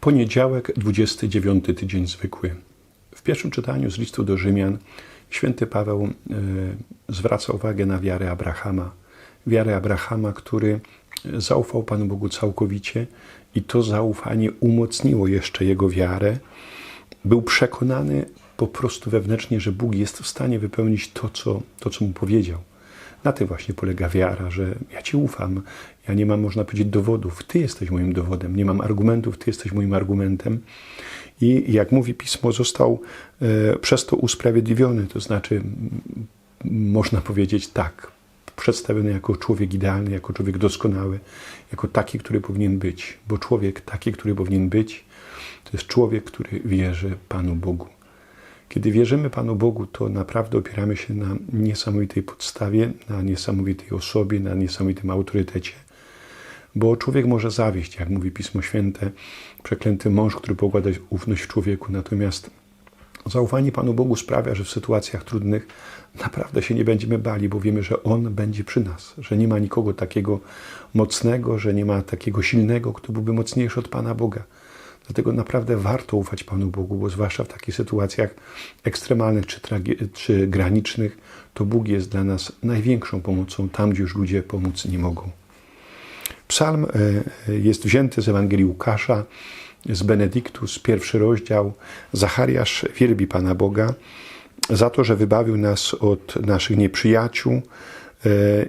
Poniedziałek, 29 tydzień zwykły. W pierwszym czytaniu z listu do Rzymian święty Paweł e, zwraca uwagę na wiarę Abrahama. Wiarę Abrahama, który zaufał Panu Bogu całkowicie i to zaufanie umocniło jeszcze jego wiarę. Był przekonany po prostu wewnętrznie, że Bóg jest w stanie wypełnić to, co, to, co mu powiedział. Na tym właśnie polega wiara, że ja Ci ufam, ja nie mam, można powiedzieć, dowodów, Ty jesteś moim dowodem, nie mam argumentów, Ty jesteś moim argumentem. I jak mówi Pismo, został e, przez to usprawiedliwiony, to znaczy, można powiedzieć tak, przedstawiony jako człowiek idealny, jako człowiek doskonały, jako taki, który powinien być. Bo człowiek taki, który powinien być, to jest człowiek, który wierzy Panu Bogu. Kiedy wierzymy Panu Bogu, to naprawdę opieramy się na niesamowitej podstawie, na niesamowitej osobie, na niesamowitym autorytecie. Bo człowiek może zawieść, jak mówi Pismo Święte, przeklęty mąż, który pokłada ufność w człowieku. Natomiast zaufanie Panu Bogu sprawia, że w sytuacjach trudnych naprawdę się nie będziemy bali, bo wiemy, że On będzie przy nas, że nie ma nikogo takiego mocnego, że nie ma takiego silnego, kto byłby mocniejszy od Pana Boga. Dlatego naprawdę warto ufać Panu Bogu, bo zwłaszcza w takich sytuacjach ekstremalnych czy, czy granicznych, to Bóg jest dla nas największą pomocą tam, gdzie już ludzie pomóc nie mogą. Psalm e, jest wzięty z Ewangelii Łukasza, z Benedyktus, pierwszy rozdział. Zachariasz wielbi Pana Boga za to, że wybawił nas od naszych nieprzyjaciół e,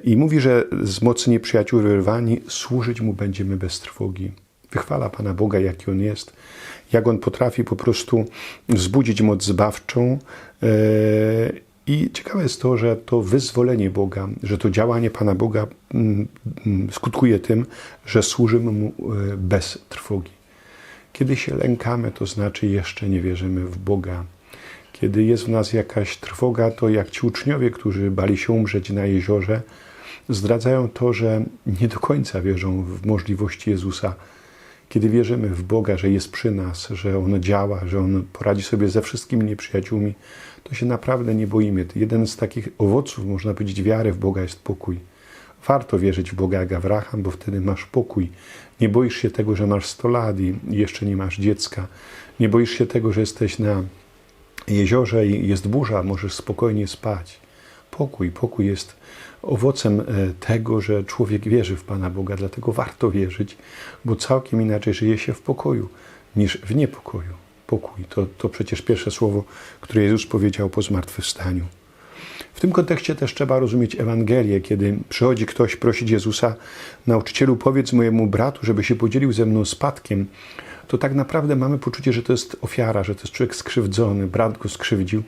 i mówi, że z mocy nieprzyjaciół wyrwani służyć Mu będziemy bez trwogi. Wychwala Pana Boga, jaki On jest, jak On potrafi po prostu wzbudzić moc zbawczą. E, I ciekawe jest to, że to wyzwolenie Boga, że to działanie Pana Boga mm, mm, skutkuje tym, że służymy Mu e, bez trwogi. Kiedy się lękamy, to znaczy jeszcze nie wierzymy w Boga. Kiedy jest w nas jakaś trwoga, to jak ci uczniowie, którzy bali się umrzeć na jeziorze, zdradzają to, że nie do końca wierzą w możliwości Jezusa. Kiedy wierzymy w Boga, że jest przy nas, że On działa, że On poradzi sobie ze wszystkimi nieprzyjaciółmi, to się naprawdę nie boimy. Jeden z takich owoców, można powiedzieć, wiary w Boga jest pokój. Warto wierzyć w Boga jak Abraham, bo wtedy masz pokój. Nie boisz się tego, że masz 100 lat i jeszcze nie masz dziecka. Nie boisz się tego, że jesteś na jeziorze i jest burza, możesz spokojnie spać. Pokój, pokój jest owocem tego, że człowiek wierzy w Pana Boga, dlatego warto wierzyć, bo całkiem inaczej żyje się w pokoju niż w niepokoju. Pokój to, to przecież pierwsze słowo, które Jezus powiedział po zmartwychwstaniu. W tym kontekście też trzeba rozumieć Ewangelię, kiedy przychodzi ktoś prosić Jezusa, nauczycielu, powiedz mojemu bratu, żeby się podzielił ze mną spadkiem, to tak naprawdę mamy poczucie, że to jest ofiara, że to jest człowiek skrzywdzony, brat go skrzywdził.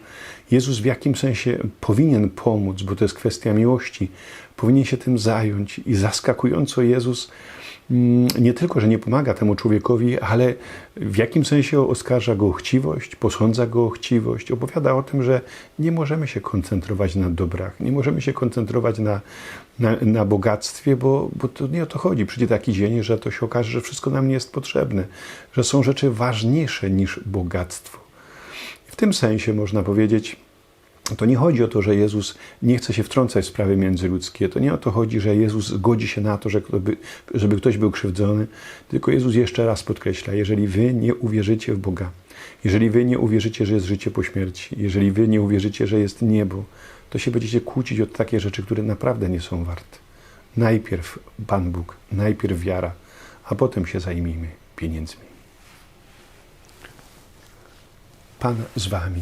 Jezus w jakim sensie powinien pomóc, bo to jest kwestia miłości, powinien się tym zająć i zaskakująco Jezus nie tylko, że nie pomaga temu człowiekowi, ale w jakim sensie oskarża go o chciwość, posądza go o chciwość, opowiada o tym, że nie możemy się koncentrować na dobrach, nie możemy się koncentrować na, na, na bogactwie, bo, bo to nie o to chodzi. Przyjdzie taki dzień, że to się okaże, że wszystko nam nie jest potrzebne, że są rzeczy ważniejsze niż bogactwo. W tym sensie można powiedzieć, to nie chodzi o to, że Jezus nie chce się wtrącać w sprawy międzyludzkie. To nie o to chodzi, że Jezus godzi się na to, żeby ktoś był krzywdzony. Tylko Jezus jeszcze raz podkreśla, jeżeli wy nie uwierzycie w Boga, jeżeli wy nie uwierzycie, że jest życie po śmierci, jeżeli wy nie uwierzycie, że jest niebo, to się będziecie kłócić o takie rzeczy, które naprawdę nie są warte. Najpierw Pan Bóg, najpierw wiara, a potem się zajmijmy pieniędzmi. Pan z wami.